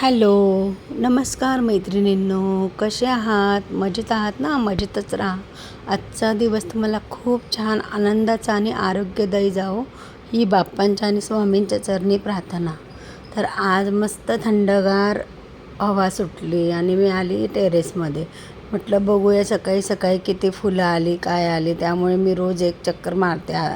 Hello नमस्कार मैत्रिणींनो कसे आहात? मजेत आहात ना? मजेतच राहा. आजचा दिवस तुम्हाला खूप छान आनंदाचा आणि आरोग्यदायी जाओ ही बाप्पांच्या आणि स्वामींच्या चरणी प्रार्थना. तर आज मस्त थंडगार हवा सुटली आणि मी आली टेरेसमध्ये. म्हटलं बघूया सकाळी सकाळी किती फुलं आली काय आली? त्यामुळे मी रोज एक चक्कर मारते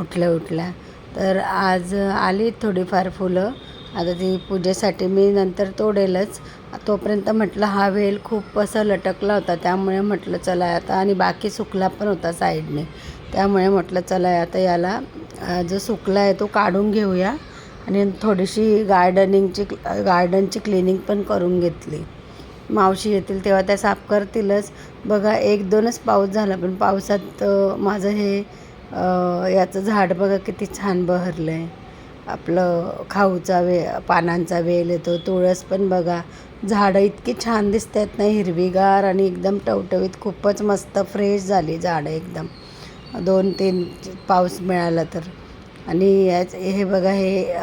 उठल्या उठल्या तर आज आली थोडीफार फुलं. आता ती पूजेसाठी मी नंतर तोडेलच. तोपर्यंत म्हटलं हा वेल खूप असा लटकला होता त्यामुळे म्हटलं चला आता. आणि बाकी सुकला पण होता साईडने. त्यामुळे म्हटलं चला आता याला जो सुकला आहे तो काढून घेऊया. आणि थोडीशी गार्डनिंगची गार्डनची क्लिनिंग पण करून घेतली. मावशी येतील तेव्हा त्या साफ करतीलच. बघा एक दोनच पाऊस झाला पण पावसात माझं हे याचं झाड बघा किती छान बहरलं आहे आपलं खाऊचा वे पानांचा वेल येतो तुळस पण बघा. झाडं इतकी छान दिसत आहेत ना हिरवीगार आणि एकदम टवटवीत. खूपच मस्त फ्रेश झाली झाडं एकदम. दोन तीन पाऊस मिळाला तर. आणि याच हे बघा हे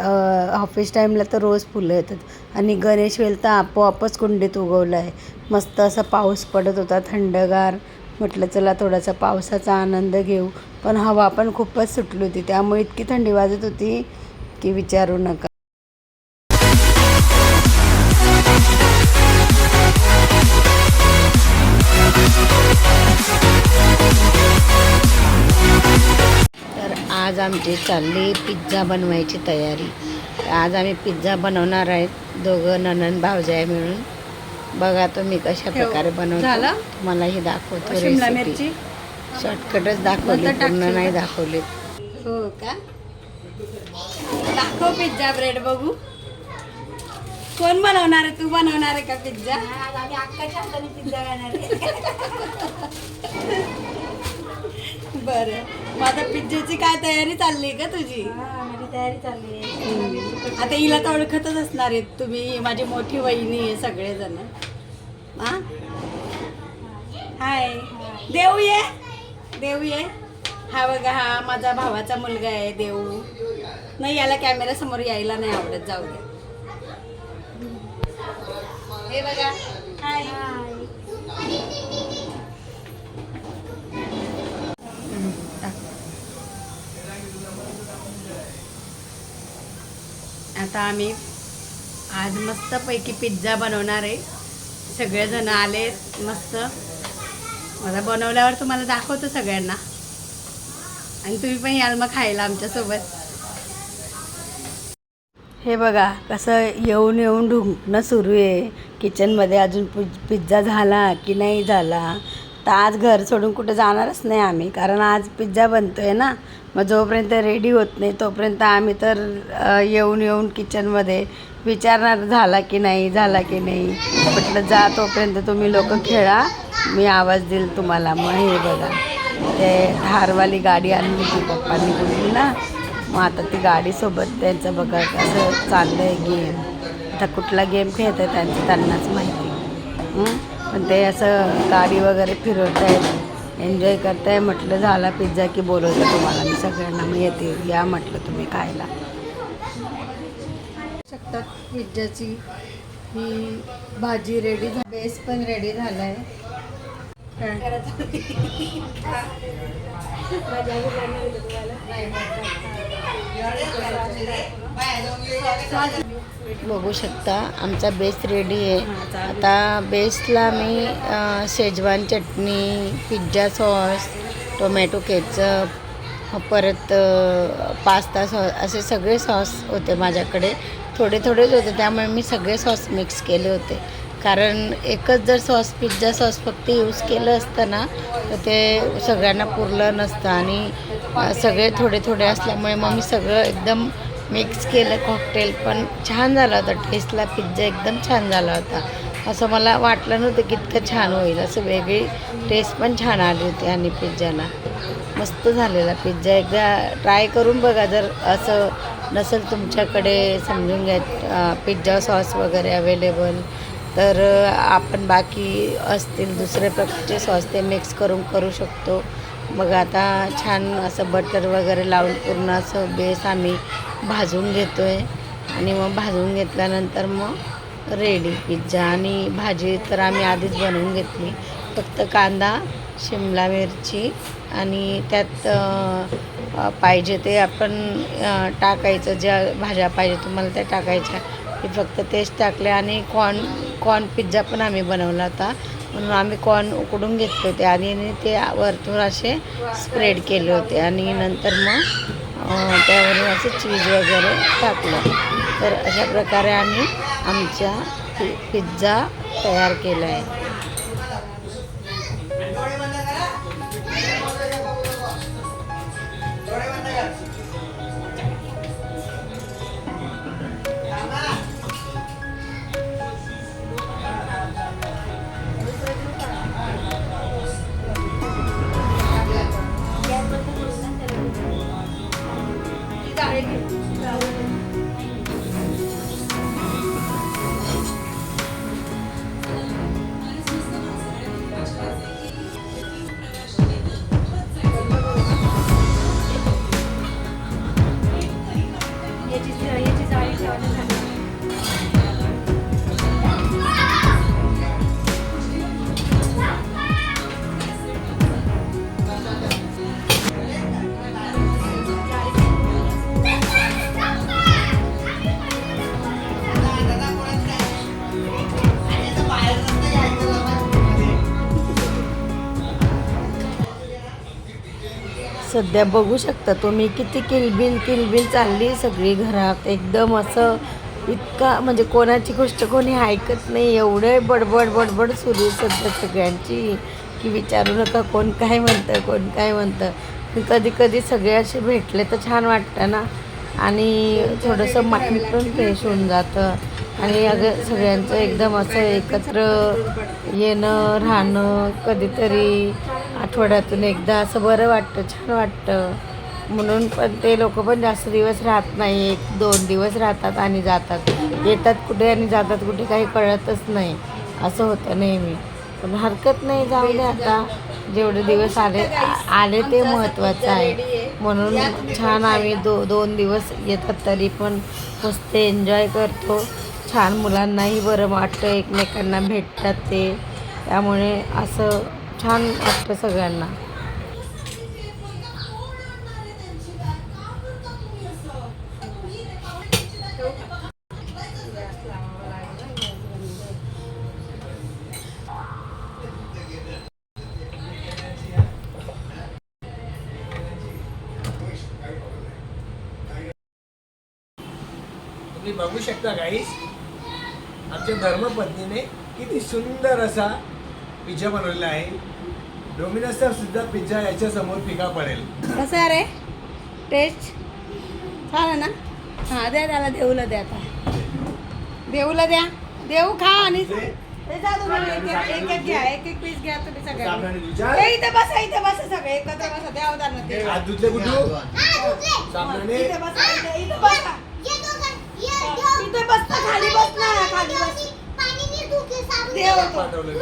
ऑफिस टाईमला तर रोज फुलं येतात. आणि गणेश वेल तर आपोआपच कुंडीत उगवलं आहे. मस्त असा पाऊस पडत होता थंडगार. म्हटलं चला थोडासा पावसाचा आनंद घेऊ. पण हवा पण खूपच सुटली होती. त्यामुळे इतकी थंडी वाजत होती. की विचारू नका. तर आज आमची चालली पिझ्झा बनवायची तयारी. आज आम्ही पिझ्झा बनवणार आहेत. दोघं ननन भावजाय मिळून. बघा तुम्ही कशा प्रकारे बनवतो? मला हे दाखवतो रेसिपी शॉर्टकटच दाखवली पूर्ण नाही? दाखवली. हो का? दाखव पिझ्झा ब्रेड बघू. कोण बनवणार आहे? तू बनवणार आहे का पिझ्झा? आम्ही अक्काच्या हाताने पिझ्झा खाणार बरं. मग आता पिझ्झाची काय तयारी चालली का तुझी? माझी तयारी चालली आहे आता हिला तर ओळखतच असणार आहेत तुम्ही माझी मोठी वहिनी आहे सगळेजण. हा? हाय. देऊ ये देऊ ये हा बघा हा माझा भावाचा मुलगा आहे देऊ. नाही याला कॅमेरा समोर यायला नाही आवडत जाऊ द्या हे बघा हाय आता आम्ही आज मस्तपैकी पिझ्झा बनवणार आहे. सगळेजण आले मस्त. मला बनवल्यावर तुम्हाला दाखवतो सगळ्यांना. आणि तुम्ही पण याल मग खायला आमच्यासोबत. हे बघा कसं येऊन येऊन ढुंकणं सुरू आहे. किचनमध्ये अजून पि पिझ्झा झाला की नाही झाला? तर आज घर सोडून कुठे जाणारच नाही आम्ही कारण आज पिझ्झा बनतो आहे ना. मग जोपर्यंत रेडी होत नाही तोपर्यंत आम्ही तर येऊन येऊन किचनमध्ये विचारणार झाला की नाही झाला की नाही. म्हटलं जा तोपर्यंत तुम्ही लोक खेळा. मी आवाज देईल तुम्हाला. मग हे बघा. ते हारवाली गाडी आणली ती पप्पांनी बोलली ना मग आता ती गाडीसोबत त्यांचं बघा कसं चाललं आहे गेम आता कुठला गेम खेळत आहे त्यांचं त्यांनाच माहिती. पण ते असं गाडी वगैरे फिरवत आहेत एन्जॉय करताय म्हटलं झाला पिझ्झा की बोलवतं तुम्हाला मी सगळ्यांना मी येते या म्हटलं तुम्ही खायला. शकतात पिझ्झाची ही भाजी रेडी बेस पण रेडी झाला आहे बघू शकता आमचा बेस रेडी आहे. आता बेसला मी schezwan chutney pizza sauce tomato ketchup परत पास्ता सॉस असे सगळे सॉस होते माझ्याकडे. थोडे थोडेच होते त्यामुळे मी सगळे सॉस मिक्स केले होते. कारण एकच जर सॉस पिझ्झा सॉस फक्त यूज केलं असतं ना तर ते सगळ्यांना पुरलं नसतं. आणि सगळे थोडे थोडे असल्यामुळे मग मी सगळं एकदम मिक्स केलं कॉकटेल पण छान झाला होता. टेस्टला पिझ्झा एकदम छान झाला होता. असं मला वाटलं नव्हतं की इतकं छान होईल. असं वेगळी टेस्ट पण छान आली होती आणि पिझ्झाला मस्त झालेला पिझ्झा एकदा ट्राय करून बघा जर असं नसेल तुमच्याकडे समजून घ्या पिझ्झा सॉस वगैरे अवेलेबल तर आपण बाकी असतील दुसऱ्या प्रकारचे सॉस ते मिक्स करून करू शकतो. मग आता छान असं बटर वगैरे लावून पूर्ण असं बेस आम्ही भाजून घेतो आहे आणि मग भाजून घेतल्यानंतर मग रेडी पिझ्झा आणि भाजी तर आम्ही आधीच बनवून घेतली. फक्त कांदा शिमला मिरची आणि त्यात पाहिजे ते आपण टाकायचं. ज्या भाज्या पाहिजे तुम्हाला त्या टाकायच्या. की फक्त तेच टाकले आणि कॉर्न कॉर्न पिझ्झा पण आम्ही बनवला होता. म्हणून आम्ही कॉर्न उकडून घेतले होते आणि ते वरतून असे स्प्रेड केले होते. आणि नंतर मग त्यावरून असे चीज वगैरे टाकलं. तर अशा प्रकारे आम्ही आमच्या पि पिझ्झा तयार केला आहे. सध्या बघू शकता तुम्ही किती किलबिल किलबिल चालली सगळी घरात. एकदम असं इतका म्हणजे कोणाची गोष्ट कोणी ऐकत नाही. एवढे बडबड बडबड सुरू आहे सध्या सगळ्यांची. की विचारू नका कोण काय म्हणतं कोण काय म्हणतं. कधी कधी सगळे असे भेटले तर छान वाटतं ना. आणि थोडंसं माइंड पण फ्रेश होऊन जातं. आणि अगं सगळ्यांचं एकदम असं एकत्र येणं राहणं कधीतरी आठवड्यातून एकदा असं बरं वाटतं छान वाटतं. म्हणून पण ते लोक पण जास्त दिवस राहत नाही. एक दोन दिवस राहतात आणि जातात. येतात कुठे आणि जातात कुठे काही कळतच नाही. असं होतं नेहमी. पण हरकत नाही जाऊ दे आता. जेवढे दिवस आले आले ते महत्त्वाचं आहे. म्हणून छान आम्ही दो दोन दिवस येतात तरी पण मस्त एन्जॉय करतो. छान मुलांनाही बरं वाटतं. एकमेकांना भेटतात ते. त्यामुळे असं छान वाटतं सगळ्यांना. तुम्ही बघू शकता गाईस आमच्या धर्मपत्नीने किती सुंदर असा पिझ्झा बनवलेला आहे. डोमिनोजचा सुद्धा पिझ्झा याच्या समोर फिका पडेल. कसं आहे रे? टेस्ट छान आहे ना? हां द्या त्याला देऊला द्या आता. देऊला द्या. देऊ खा आणि ते हे जा तुम्ही एक एक- एक एक घ्या एक एक पीस घ्या तुम्ही साबणाने सगळ्यांनी विचार ए, इथे बसा इथे बसा सगळे. एकत्र बसा द्या उदाहरण ते. हात धुतले कुठू? साबणाने इथे बसा इथे इथे बसा. इथे बसता खाली बस ना खाली बस देव. पाठवलं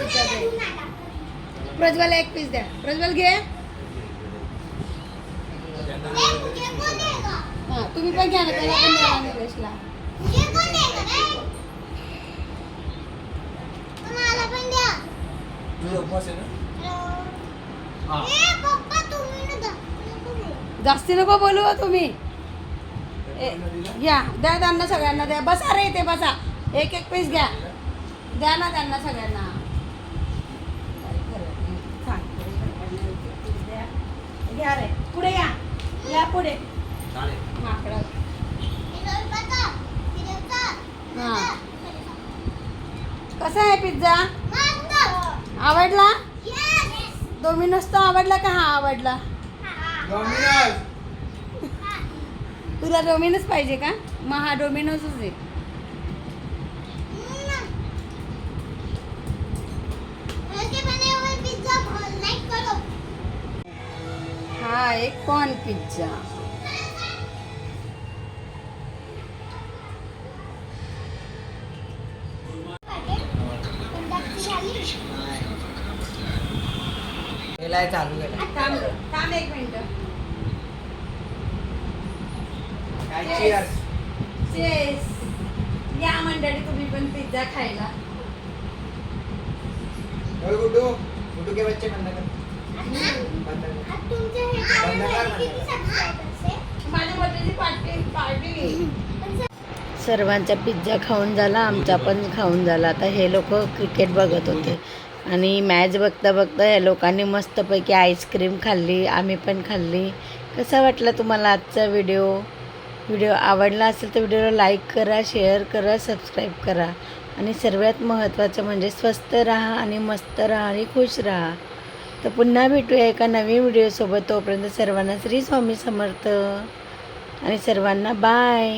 प्रज्वल एक पीस द्या. प्रज्वल घे. हां तुम्ही पण घ्या ना त्याला पण द्या निलेशला. जास्ती नको बोलू हो तुम्ही. घ्या द्या त्यांना सगळ्यांना द्या. बसा रे इथे बसा. एक एक पीस घ्या. द्या ना त्यांना सगळ्यांना. घ्या रे. पुढे या. या पुढे. माकडं हां कसा आहे पिझ्झा? आवडला? डोमिनोज तर आवडला का? हा आवडला. डॉमिनोज तुला डोमिनोज पाहिजे का? मग हा डोमिनोजच आहे. हा एक कॉर्न पिझ्झा चालू केला थांब थांब एक मिनिट. काय cheers. चेस या मंडळी तुम्ही पण पिझ्झा खायला. और गुड्डू. गुड्डू के बच्चे बंद कर सर्वांचा पिझ्झा खाऊन झाला आमचा पण खाऊन झाला. आता हे लोक क्रिकेट बघत होते. आणि मॅच बघता बघता या लोकांनी मस्तपैकी आईस्क्रीम खाल्ली आम्ही पण खाल्ली. कसा वाटला तुम्हाला आजचा व्हिडिओ व्हिडिओ आवडला असेल तर व्हिडिओला लाईक करा शेअर करा सबस्क्राईब करा. आणि सर्वात महत्त्वाचं म्हणजे स्वस्त राहा आणि मस्त राहा आणि खुश राहा. तर पुन्हा भेटूया एका नवीन व्हिडिओसोबत. तोपर्यंत सर्वांना श्री स्वामी समर्थ. आणि सर्वांना बाय